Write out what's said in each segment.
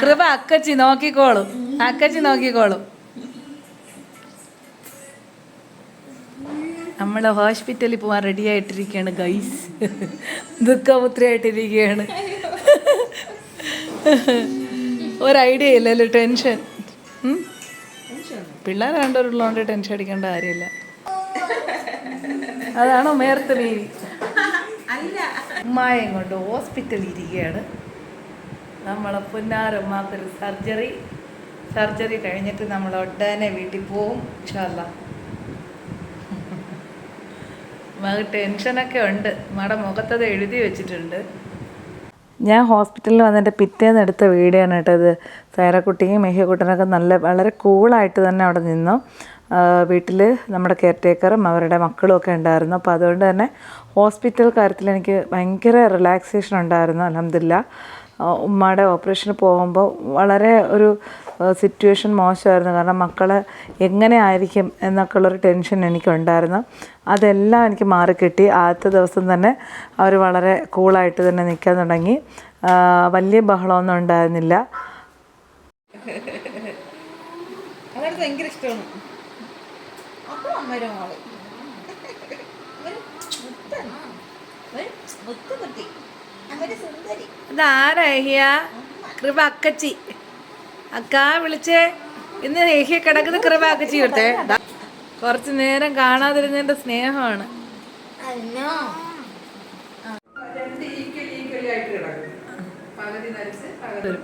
കൃപ അക്കച്ചി നോക്കിക്കോളും. അക്കച്ചി നോക്കിക്കോളും. നമ്മൾ ഹോസ്പിറ്റലിൽ പോവാൻ റെഡി ആയിട്ടിരിക്കുകയാണ് ഗൈസ് ദുഃഖപുത്രിയായിട്ടിരിക്കുകയാണ് ഒരു ഐഡിയ ഇല്ലല്ലോ ടെൻഷൻ? പിള്ളേർ രണ്ടുപേരുള്ളതുകൊണ്ട് ടെൻഷൻ അടിക്കേണ്ട കാര്യമില്ല. അതാണോ മേർത്ത് മീരി ഉമ്മായും കൊണ്ട് ഹോസ്പിറ്റലിൽ ഇരിക്കുകയാണ് നമ്മളെ പുന്നാരമ്മക്കൊരു സർജറി. സർജറി കഴിഞ്ഞിട്ട് നമ്മൾ ഒട്ടനെ വീട്ടിൽ പോവും ഇൻഷാല്ല മകൾ ടെൻഷനൊക്കെ ഉണ്ട്. മട മുഖത്തത് എഴുതി വെച്ചിട്ടുണ്ട്. ഞാൻ ഹോസ്പിറ്റലിൽ വന്നിട്ട് പിറ്റേന്ന് എടുത്ത വീഡിയോ ആണ് കേട്ടത് സൈറക്കുട്ടിയും മെഹിയക്കുട്ടനൊക്കെ നല്ല വളരെ കൂളായിട്ട് തന്നെ അവിടെ നിന്നു. വീട്ടിൽ നമ്മുടെ കെയർ ടേക്കറും അവരുടെ മക്കളും ഒക്കെ ഉണ്ടായിരുന്നു. അപ്പോൾ അതുകൊണ്ട് തന്നെ ഹോസ്പിറ്റൽ കാര്യത്തിൽ എനിക്ക് ഭയങ്കര റിലാക്സേഷൻ ഉണ്ടായിരുന്നു അലഹമില്ല ഉമ്മയുടെ ഓപ്പറേഷന് പോകുമ്പോൾ വളരെ ഒരു സിറ്റുവേഷൻ മോശമായിരുന്നു. കാരണം മക്കളെ എങ്ങനെ ആയിരിക്കും എന്നൊക്കെ ഉള്ളൊരു ടെൻഷൻ എനിക്കുണ്ടായിരുന്നു. അതെല്ലാം എനിക്ക് മാറിക്കിട്ടി. ആദ്യത്തെ ദിവസം തന്നെ അവർ വളരെ കൂളായിട്ട് തന്നെ നിൽക്കാൻ തുടങ്ങി. വലിയ ബഹളമൊന്നും ഉണ്ടായിരുന്നില്ല. ഇഷ്ടമാണ്. അപ്പൊ അമ്മയുടെ മോൾ. ഇതാരാ ഏഹിയ? കൃപ അക്കച്ചി. അക്ക വിളിച്ചേ. ഇന്ന് ഏഹിയ കിടക്കുന്ന കൃപ അക്കച്ചി കൊടുത്തേ. ദാ, കുറച്ച് നേരം കാണാതിരുന്നതിന്റെ സ്നേഹമാണ്. പകുതി നരച്ച് അന്നോ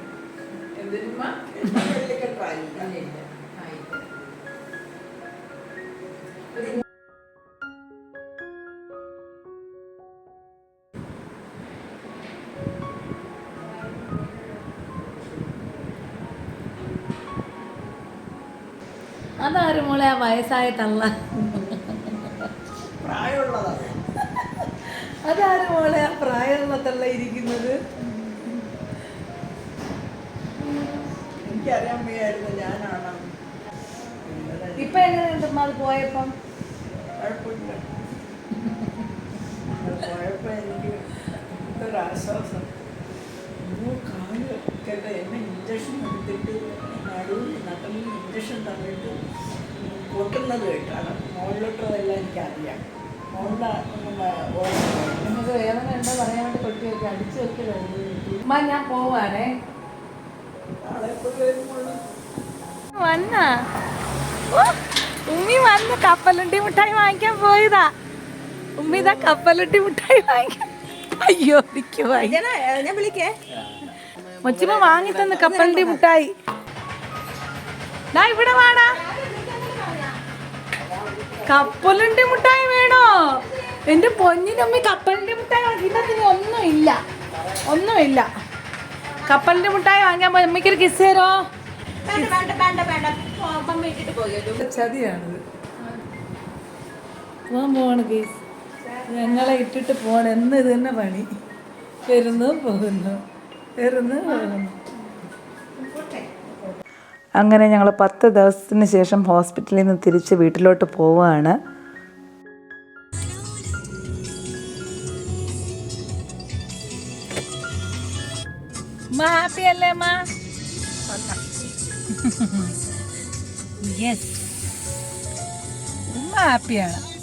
അതാരും മോളെ ആ വയസ്സായ തള്ള. അതാരും മോളെ ആ പ്രായമുള്ള തള്ള ഇരിക്കുന്നത്. എനിക്കറിയാൻ വയ്യായിരുന്നു ഞാനാണ്. ഇപ്പൊ എങ്ങനെയുണ്ട് അത് പോയപ്പം? കുഴപ്പമില്ല. എനിക്ക് ഒരാശ്വാസം കാൽ എന്നെ ഇഞ്ചക്ഷൻ എടുത്തിട്ട് നടുവിൽ നട്ടലിൽ ഇഞ്ചക്ഷൻ തന്നിട്ട് പൊട്ടുന്നത് കേട്ടാണ് മുകളിലോട്ടതെല്ലാം എനിക്കറിയാം. മുകളിലെ നിങ്ങൾക്ക് വേദന ഉണ്ടോ പറയാൻ വേണ്ടി കൊട്ടി വെക്കി അടിച്ചു വെക്കലായിരുന്നു ഉമ്മ ഞാൻ പോവാണേ. വന്ന. ഉമ്മി വന്ന് കപ്പലണ്ടി മിഠായി വാങ്ങിക്കാൻ പോയതാ. ഉമ്മി ഇതാ കപ്പലുണ്ടി മിഠായി വാങ്ങിക്കാൻ അയ്യോ എനിക്ക് ഞാൻ വിളിക്കേ. മച്ചിമ്മ വാങ്ങി തന്ന കപ്പലുണ്ടി മിഠായി. ദാ ഇവിടെ വാടാ. കപ്പലിന്റെ മുട്ടായി വേണോ? എന്റെ പൊന്നിനമ്മി കപ്പലിന്റെ മുട്ടായി വാങ്ങി. ഒന്നും ഒന്നുമില്ല. ഒന്നുമില്ല. കപ്പലിന്റെ മുട്ടായി വാങ്ങിയാൽ പോയി അമ്മയ്ക്കൊരു കിസ് തരോ പോകാൻ പോവാണ് കേസ് ഞങ്ങളെ ഇട്ടിട്ട് പോകണം എന്ന് ഇത് തന്നെ പണി. വരുന്നു പോകുന്നു. വരുന്നു പോകുന്നു. അങ്ങനെ ഞങ്ങൾ പത്ത് ദിവസത്തിന് ശേഷം ഹോസ്പിറ്റലിൽ നിന്ന് തിരിച്ച് വീട്ടിലോട്ട് പോവുകയാണ്. യെസ് ഉമ്മ? ഹാപ്പിയാണ്